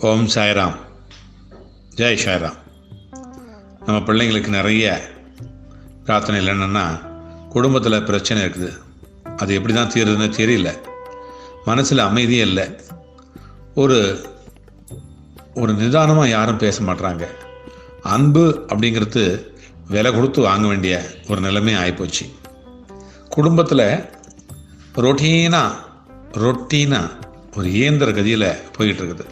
ஓம் சாய்ராம். ஜெய் சாய்ராம். நம்ம பிள்ளைங்களுக்கு நிறைய பிரார்த்தனை என்னென்னா குடும்பத்தில் பிரச்சனை இருக்குது. அது எப்படி தான் தீருதுன்னு தெரியல. மனசில் அமைதியே இல்லை. ஒரு ஒரு நிதானமாக யாரும் பேச மாட்டுறாங்க அன்பு அப்படிங்கிறது விலை கொடுத்து வாங்க வேண்டிய ஒரு நிலைமை ஆகிப்போச்சு குடும்பத்தில் ரொட்டீனாக ரொட்டீனாக ஒரு இயந்திர கதியில் போயிட்டுருக்குது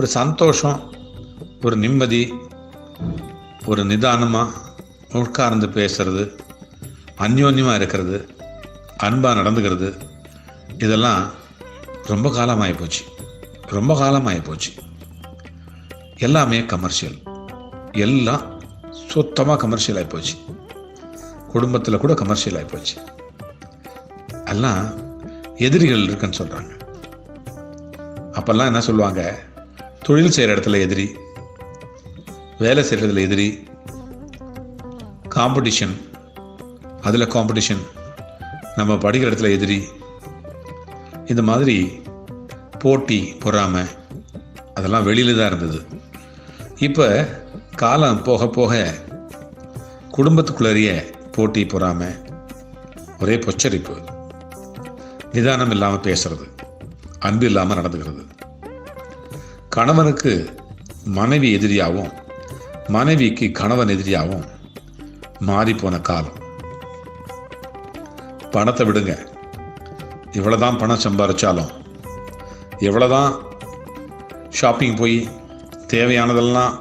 ஒரு சந்தோஷம் ஒரு நிம்மதி ஒரு நிதானமாக உட்கார்ந்து பேசுறது அந்யோன்யமாக இருக்கிறது அன்பாக நடந்துக்கிறது இதெல்லாம் ரொம்ப காலமாகி போச்சு. ரொம்ப காலமாகி போச்சு. எல்லாமே கமர்ஷியல் எல்லாம் சுத்தமாக கமர்ஷியல் ஆகி போச்சு. குடும்பத்தில் கூட கமர்ஷியல் ஆகி போச்சு. எல்லாம் எதிரிகள் இருக்குன்னு சொல்கிறாங்க அப்போல்லாம் என்ன சொல்லுவாங்க? தொழில் செய்கிற இடத்துல எதிரி வேலை செய்கிறதுல எதிரி காம்படிஷன் அதில் காம்படிஷன் நம்ம படிக்கிற இடத்துல எதிரி. இந்த மாதிரி போட்டி பொறாமை அதெல்லாம் வெளியில தான் இருந்தது. இப்போ காலம் போக போக குடும்பத்துக்குள்ளறிய போட்டி பொறாமை ஒரே பொச்சரிப்பு. நிதானம் இல்லாமல் பேசுறது அன்பு இல்லாமல் நடந்துக்கிறது. கணவனுக்கு மனைவி எதிரியாகவும் மனைவிக்கு கணவன் எதிரியாகவும் மாறிப்போன காலம். பணத்தை விடுங்க. இவ்வளோதான் பணம் சம்பாதிச்சாலும் எவ்வளோதான் ஷாப்பிங் போய் தேவையானதெல்லாம்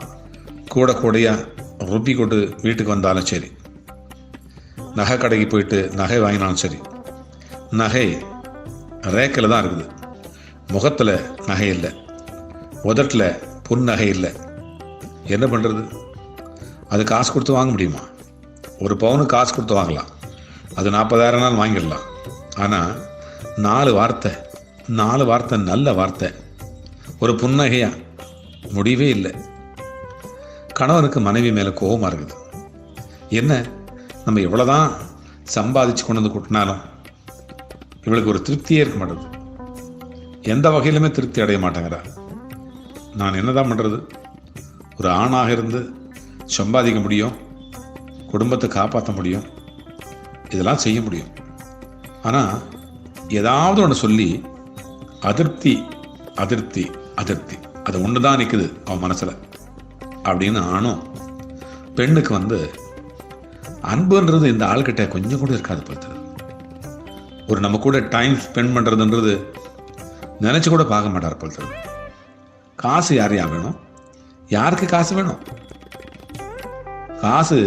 கூட கூடையாக ருப்பி கொண்டு வீட்டுக்கு வந்தாலும் சரி நகை கடைக்கு போயிட்டு நகை வாங்கினாலும் சரி நகை ரேக்கில் தான் இருக்குது. முகத்தில் நகை இல்லை. உதட்டில் புன் நகை இல்லை. என்ன பண்ணுறது அது காசு கொடுத்து வாங்க முடியுமா? ஒரு பவுனுக்கு காசு கொடுத்து வாங்கலாம். அது நாற்பதாயிரம் நாள் வாங்கிடலாம். ஆனால் நாலு வார்த்தை நாலு வார்த்தை நல்ல வார்த்தை. ஒரு புன்னகையா முடிவே இல்லை. கணவனுக்கு மனைவி மேலே கோபமாக இருக்குது. என்ன? நம்ம இவ்வளோதான் சம்பாதிச்சு கொண்டு வந்து கொட்டினாலும் இவளுக்கு ஒரு திருப்தியே இருக்க மாட்டேது எந்த வகையிலுமே திருப்தி அடைய மாட்டேங்கிறா. நான் என்னதான் பண்ணுறது ஒரு ஆணாக இருந்து சம்பாதிக்க முடியும் குடும்பத்தை காப்பாற்ற முடியும் இதெல்லாம் செய்ய முடியும். ஆனால் ஏதாவது ஒன்று சொல்லி அதிருப்தி அதிருப்தி அதிருப்தி. அது ஒன்று தான் நிற்குது அவன் மனசில். அப்படின்னு ஆணும் பெண்ணுக்கு வந்து அன்புன்றது இந்த ஆள்கிட்ட கொஞ்சம் கூட இருக்காது பார்த்து ஒரு நம்ம கூட டைம் ஸ்பெண்ட் பண்ணுறதுன்றது நினச்சி கூட பார்க்க மாட்டார் போல் காசு யார் யார் வேணும்? யாருக்கு காசு வேணும்? காசு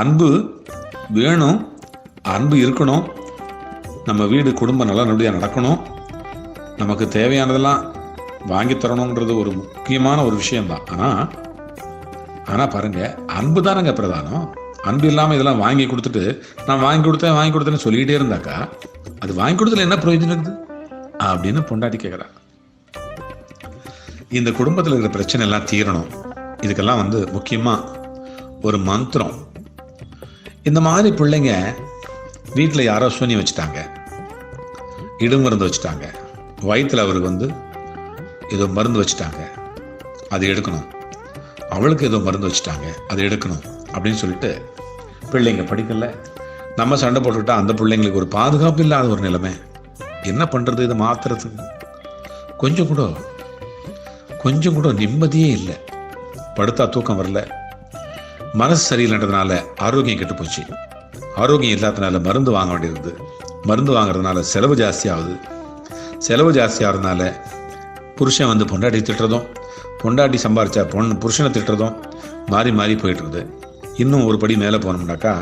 அன்பு வேணும் அன்பு இருக்கணும். நம்ம வீடு குடும்பம் நல்லா நல்லபடியாக நடக்கணும். நமக்கு தேவையானதெல்லாம் வாங்கி தரணுங்கிறது ஒரு முக்கியமான ஒரு விஷயம்தான். ஆனால் ஆனால் பாருங்க அன்பு தானங்க பிரதானம். அன்பு இல்லாமல் இதெல்லாம் வாங்கி கொடுத்துட்டு நான் வாங்கி கொடுத்தேன் வாங்கி கொடுத்தேன்னு சொல்லிக்கிட்டே இருந்தாக்கா அது வாங்கி கொடுத்ததுல என்ன பிரயோஜனம் இருக்குது? அப்படின்னு பொண்டாட்டி கேட்குறாங்க இந்த குடும்பத்தில் இருக்கிற பிரச்சனை எல்லாம் தீரணும். இதுக்கெல்லாம் வந்து முக்கியமாக ஒரு மந்திரம். இந்த மாதிரி பிள்ளைங்க வீட்டில் யாரோ சூனியம் வச்சுட்டாங்க. இடும் மருந்து வச்சுட்டாங்க. வயிற்றில் அவருக்கு வந்து ஏதோ மருந்து வச்சுட்டாங்க. அதை எடுக்கணும். அவளுக்கு ஏதோ மருந்து வச்சுட்டாங்க. அதை எடுக்கணும் அப்படின்னு சொல்லிட்டு பிள்ளைங்க படிக்கல. நம்ம சண்டை போட்டுக்கிட்டா அந்த பிள்ளைங்களுக்கு ஒரு பாதுகாப்பு இல்லாத ஒரு நிலைமை. என்ன பண்ணுறது இதை மாத்துறதுக்கு? கொஞ்சம் கூட கொஞ்சம் கூட நிம்மதியே இல்லை. படுத்தா தூக்கம் வரல. மனசு சரியில்லைன்றதுனால ஆரோக்கியம் கெட்டு போச்சு. ஆரோக்கியம் இல்லாததுனால மருந்து வாங்க வேண்டியிருந்தது மருந்து வாங்குறதுனால செலவு ஜாஸ்தி ஆகுது. செலவு ஜாஸ்தி ஆகிறதுனால புருஷன் வந்து பொண்டாட்டி திட்டுறதும் பொண்டாட்டி சம்பாரிச்சா பொண்ணு புருஷனை திட்டுறதும் மாறி மாறி போயிட்டுருது இன்னும் ஒரு படி மேலே போனோம்னாக்கா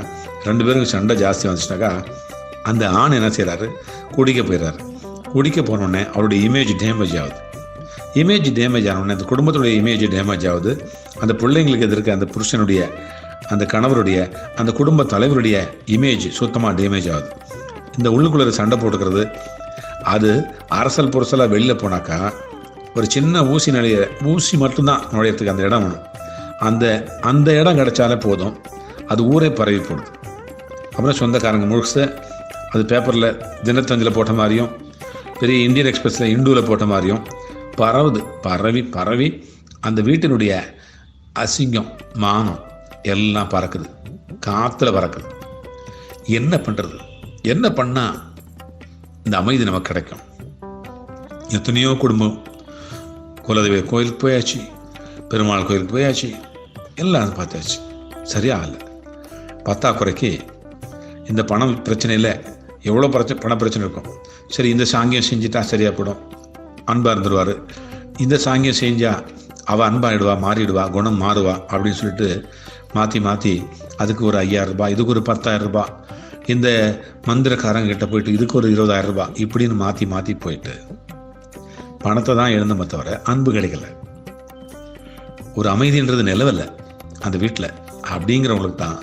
ரெண்டு பேருக்கு சண்டை ஜாஸ்தி வந்துச்சுனாக்கா அந்த ஆண் என்ன செய்கிறாரு குடிக்க போயிடுறாரு குடிக்க போனோடனே அவருடைய இமேஜ் டேமேஜ் ஆகுது. இமேஜ் டேமேஜ் ஆகணும். அந்த குடும்பத்துடைய இமேஜ் டேமேஜ் ஆகுது. அந்த பிள்ளைங்களுக்கு எதிர்க்க அந்த புருஷனுடைய அந்த கணவருடைய அந்த குடும்ப தலைவருடைய இமேஜ் சுத்தமாக டேமேஜ் ஆகுது. இந்த உள்ளுக்குள்ளே சண்டை போட்டுக்கிறது அது அரசல் புரசலாக வெளியில் போனாக்கா ஒரு சின்ன ஊசி நிலைய ஊசி மட்டும்தான் நுழையிறதுக்கு அந்த இடம் வேணும் அந்த அந்த இடம் கிடைச்சாலே போதும். அது ஊரே பரவி போடுது அப்புறம் சொந்தக்காரங்க முழுச அது பேப்பரில் தினத்தஞ்சில் போட்ட மாதிரியும் பெரிய இந்தியன் எக்ஸ்பிரஸில் இண்டுவில் போட்ட மாதிரியும் பரவுது பரவி பரவி அந்த வீட்டினுடைய அசிங்கம் மானம் எல்லாம் பறக்குது. காற்றுல பறக்குது. என்ன பண்ணுறது என்ன பண்ணால் இந்த அமைதி நமக்கு கிடைக்கும்? எத்தனையோ குடும்பம் குலதெய்வ கோயிலுக்கு போயாச்சு பெருமாள் கோயிலுக்கு போயாச்சு எல்லாம் பார்த்தாச்சு. சரியாகல பத்தாக்குறைக்கு இந்த பணம் பிரச்சனையில் எவ்வளோ பிரச்சனை பண பிரச்சனை இருக்கும்? சரி இந்த சாங்கியம் செஞ்சுட்டா சரியாக போடும் அன்பாக இருந்துருவார். இந்த சாங்கியம் செஞ்சால் அவள் அன்பாகிடுவா மாறிடுவா குணம் மாறுவா அப்படின்னு சொல்லிட்டு மாற்றி மாற்றி அதுக்கு ஒரு ஐயாயிரம் ரூபாய் இதுக்கு ஒரு பத்தாயிரம் ரூபாய் இந்த மந்திரக்காரங்க கிட்ட போயிட்டு இதுக்கு ஒரு இருபதாயிரம் ரூபாய் இப்படின்னு மாற்றி மாற்றி போயிட்டு பணத்தை தான் எழுந்தமே தவிர அன்பு கிடைக்கல. ஒரு அமைதின்றது நிலவலை அந்த வீட்டில் அப்படிங்கிறவங்களுக்கு தான்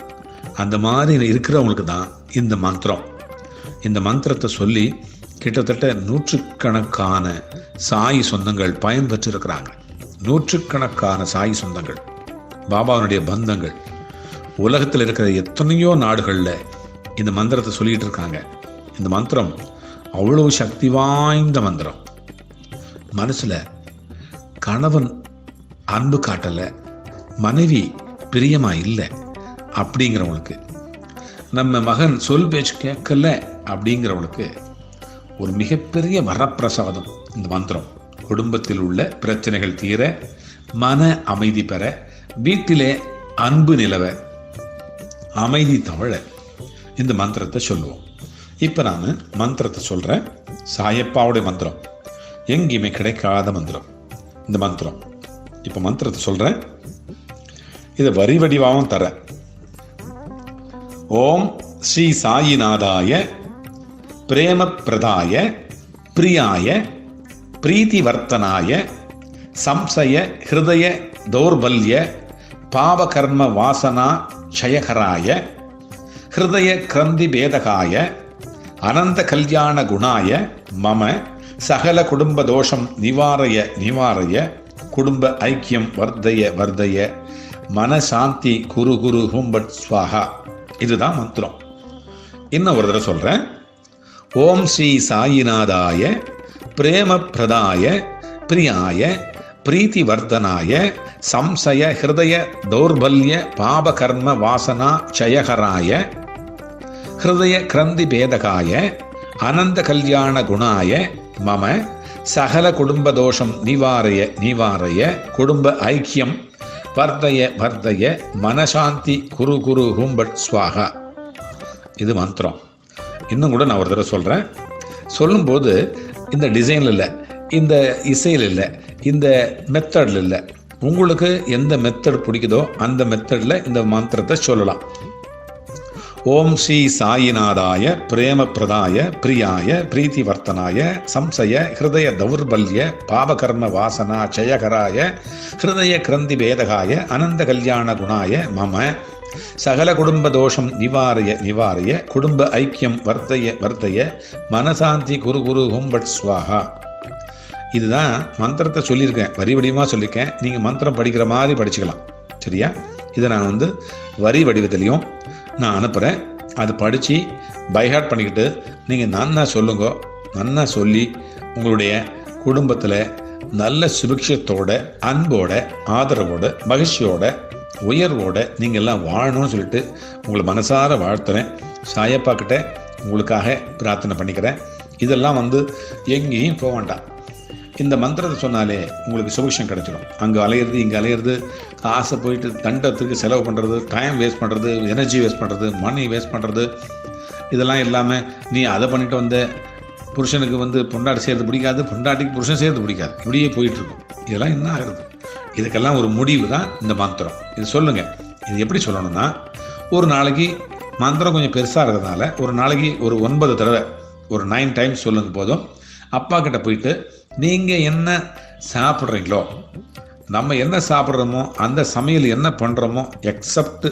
அந்த மாதிரி இருக்கிறவங்களுக்கு தான் இந்த மந்திரம். இந்த மந்திரத்தை சொல்லி கிட்டத்தட்ட நூற்றுக்கணக்கான சாய் சொந்தங்கள் பயன்பெற்றிருக்கிறாங்க. நூற்றுக்கணக்கான சாய் சொந்தங்கள் பாபாவுடைய பந்தங்கள். உலகத்தில் இருக்கிற எத்தனையோ நாடுகளில் இந்த மந்திரத்தை சொல்லிட்டு இருக்காங்க. இந்த மந்திரம் அவ்வளவு சக்தி வாய்ந்த மந்திரம். மனசில் கணவன் அன்பு காட்டலை மனைவி பிரியமா இல்லை அப்படிங்கிறவனுக்கு நம்ம மகன் சொல் பேச்சு கேட்கல அப்படிங்கிறவனுக்கு ஒரு மிகப்பெரிய வரப்பிரசாதம். இந்த மந்திரம். குடும்பத்தில் உள்ள பிரச்சனைகள் தீர மன அமைதி பெற வீட்டிலே அன்பு நிலவ அமைதி தவழ இந்த மந்திரத்தை சொல்லுவோம். இப்போ நான் மந்திரத்தை சொல்கிறேன் சாயப்பாவுடைய மந்திரம். எங்கேயுமே கிடைக்காத மந்திரம். இந்த மந்திரம். இப்போ மந்திரத்தை சொல்கிறேன் இதை வரி வடிவாகவும் தரேன் ஓம் ஸ்ரீ சாயிநாதாய பிரேம பிரதாய பிரியாய பிரீதிவர்த்தனாய சம்சய ஹிருதய தௌர்பல்ய பாவகர்ம வாசனா க்ஷயகராய ஹிருதய கிரந்தி பேதகாய அனந்த கல்யாண குணாய மம சகல குடும்ப தோஷம் நிவாரய நிவாரய குடும்ப ஐக்கியம் வர்தய வர்தய மனசாந்தி குரு குரு ஹும்பட் ஸ்வாகா இதுதான் மந்திரம். இன்னும் ஒரு தடவை சொல்றேன். ஓம் ஸ்ரீ சாயிநாதாய பிரேம பிரதாய பிரியாய பிரீத்தி வர்த்தனாய சம்சய ஹிருதய தௌர்பல்ய பாபகர்ம வாசனா க்ஷயகராய ஹிருதய கிரந்தி பேதகாய அனந்த கல்யாண குணாய மம சகல குடும்ப தோஷம் நிவாரய நிவாரய குடும்ப ஐக்கியம் வர்தய வர்தய மனசாந்தி குரு குரு ஹூம்பட் ஸ்வாகா. இது மந்திரம். இன்னும் கூட நான் ஒரு தடவை சொல்கிறேன் சொல்லும்போது இந்த டிசைனில் இல்லை இந்த இசையில் இல்லை இந்த மெத்தடில் இல்லை. உங்களுக்கு எந்த மெத்தட் பிடிக்குதோ அந்த மெத்தடில் இந்த மந்திரத்தை சொல்லலாம். ஓம் ஸ்ரீ சாயிநாதாய பிரேம பிரதாய பிரியாய பிரீத்தி வர்த்தனாய சம்சய ஹிருதய தௌர்பல்ய பாவகர்ம வாசனா ஜெயகராய ஹிருதய கிரந்தி பேதகாய அனந்த கல்யாண குணாய மம சகல குடும்ப தோஷம் நிவாரய நிவாரய குடும்ப ஐக்கியம் வர்த்தய வர்த்தய மனசாந்தி குரு குரு ஹும்பட் ஸ்வாஹா. இதுதான் மந்திரத்தை சொல்லியிருக்கேன். வரி வடிவமாக சொல்லியிருக்கேன். நீங்கள் மந்திரம் படிக்கிற மாதிரி படிச்சுக்கலாம். சரியா? இதை நான் வந்து வரி வடிவத்திலையும் நான் அனுப்புகிறேன் அது படித்து பைஹார்ட் பண்ணிக்கிட்டு நீங்கள் நன்னா சொல்லுங்க. நன்னா சொல்லி உங்களுடைய குடும்பத்தில் நல்ல சுபிக்ஷத்தோட அன்போட ஆதரவோட மகிழ்ச்சியோட உயர்வோட நீங்கள் எல்லாம் வாழணும்னு சொல்லிட்டு உங்களை மனசார வாழ்த்துறேன். சாயப்பா கிட்ட உங்களுக்காக பிரார்த்தனை பண்ணிக்கிறேன். இதெல்லாம் வந்து எங்கேயும் போக வேண்டாம். இந்த மந்திரத்தை சொன்னாலே உங்களுக்கு சுபிக்ஷம் கிடைச்சிடும் அங்கே அலையிறது இங்கே அலையிறது காசை போயிட்டு தண்டத்துக்கு செலவு பண்ணுறது டைம் வேஸ்ட் பண்ணுறது எனர்ஜி வேஸ்ட் பண்ணுறது மணி வேஸ்ட் பண்ணுறது இதெல்லாம் இல்லாமல் நீ அதை பண்ணிட்டு வந்த புருஷனுக்கு வந்து பொண்டாட்டி செய்கிறது பிடிக்காது பொண்டாட்டிக்கு புருஷன் செய்கிறது பிடிக்காது. இப்படியே போயிட்டுருக்கும் இதெல்லாம் என்ன ஆகிறது? இதுக்கெல்லாம் ஒரு முடிவு தான் இந்த மந்திரம். இது சொல்லுங்கள் இது எப்படி சொல்லணும்னா ஒரு நாளைக்கு மந்திரம் கொஞ்சம் பெருசாக இருக்கிறதுனால ஒரு நாளைக்கு ஒரு ஒன்பது தடவை ஒரு நைன் டைம்ஸ் சொல்லுங்க போதும். அப்பா கிட்ட போயிட்டு நீங்கள் என்ன சாப்பிட்றீங்களோ நம்ம என்ன சாப்பிட்றோமோ அந்த சமையல் என்ன பண்ணுறோமோ எக்ஸப்ட்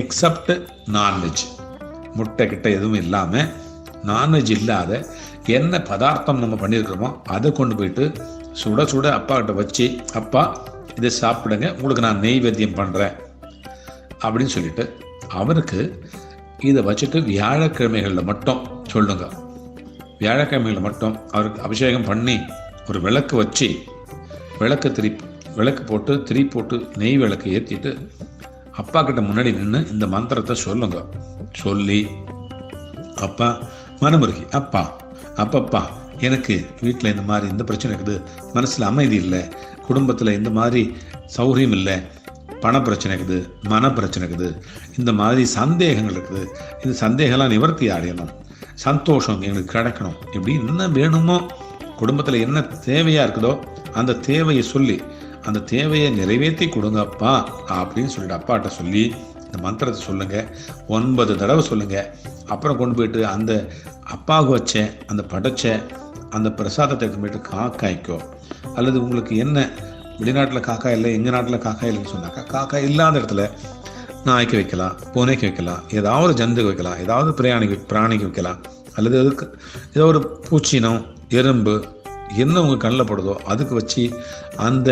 எக்ஸப்ட் நான்வெஜ் முட்டை கிட்ட எதுவும் இல்லாமல் நான்வெஜ் இல்லாத என்ன பதார்த்தம் நம்ம பண்ணியிருக்கிறோமோ அதை கொண்டு போயிட்டு சுட சுட அப்பா கிட்ட வச்சு அப்பா இதை சாப்பிடுங்க உங்களுக்கு நான் நெய்வேத்தியம் பண்ணுறேன் அப்படின்னு சொல்லிட்டு அவருக்கு இதை வச்சுட்டு வியாழக்கிழமைகளில் மட்டும் சொல்லுங்க. வியாழக்கிழமைகளில் மட்டும் அவருக்கு அபிஷேகம் பண்ணி ஒரு விளக்கு வச்சு விளக்கு திரி விளக்கு போட்டு திரி போட்டு நெய் விளக்கு ஏற்றிட்டு அப்பா கிட்ட முன்னாடி நின்று இந்த மந்திரத்தை சொல்லுங்க. சொல்லி அப்பா மனமுருகி அப்பா அப்பப்பா எனக்கு வீட்டில் இந்த மாதிரி இந்த பிரச்சனை இருக்குது. மனசில் அமைதி இல்லை. குடும்பத்தில் இந்த மாதிரி சௌகரியம் இல்லை. பண பிரச்சனை இருக்குது மன பிரச்சனை இருக்குது. இந்த மாதிரி சந்தேகங்கள் இருக்குது. இந்த சந்தேகம்லாம் நிவர்த்தி அடையணும். சந்தோஷம் எங்களுக்கு கிடைக்கணும். இப்படி என்ன வேணுமோ குடும்பத்தில் என்ன தேவையாக இருக்குதோ அந்த தேவையை சொல்லி அந்த தேவையை நிறைவேற்றி கொடுங்கப்பா அப்படின்னு சொல்லிட்டு அப்பாட்ட சொல்லி இந்த மந்திரத்தை சொல்லுங்கள் ஒன்பது தடவை சொல்லுங்கள் அப்புறம் கொண்டு போயிட்டு அந்த அப்பாவுக்கு வச்ச அந்த படைச்ச அந்த பிரசாதத்தை எடுத்து காக்காய்க்கோ அல்லது உங்களுக்கு என்ன வெளிநாட்டில் காக்கா இல்லை எங்கள் நாட்டில் காக்கா இல்லைன்னு சொன்னாக்கா காக்கா இல்லாத இடத்துல நாய்க்கு வைக்கலாம் பூனைக்கு வைக்கலாம் ஏதாவது ஜந்துக்கு வைக்கலாம் ஏதாவது பிராணிக்கு பிராணிக்கு வைக்கலாம். அல்லது அதுக்கு ஏதோ ஒரு பூச்சினம் எறும்பு என்ன உங்கள் கண்ணில் படுதோ அதுக்கு வச்சு அந்த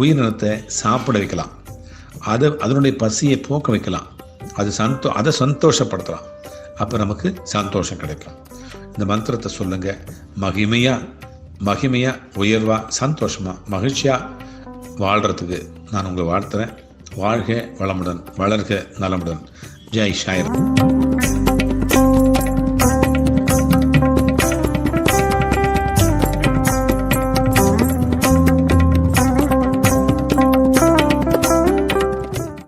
உயிரினத்தை சாப்பிட வைக்கலாம். அதை அதனுடைய பசியை போக்க வைக்கலாம். அது சந்தோ அதை சந்தோஷப்படுத்தலாம். அப்போ நமக்கு சந்தோஷம் கிடைக்கும். இந்த மந்திரத்தை சொல்லுங்க. மகிமையா மகிமையா உயர்வா சந்தோஷமா மகிழ்ச்சியா வாழ்றதுக்கு நான் உங்களை வாழ்த்துறேன். வாழ்க வளமுடன் வளர்க நலமுடன். ஜெய் ஷாயர்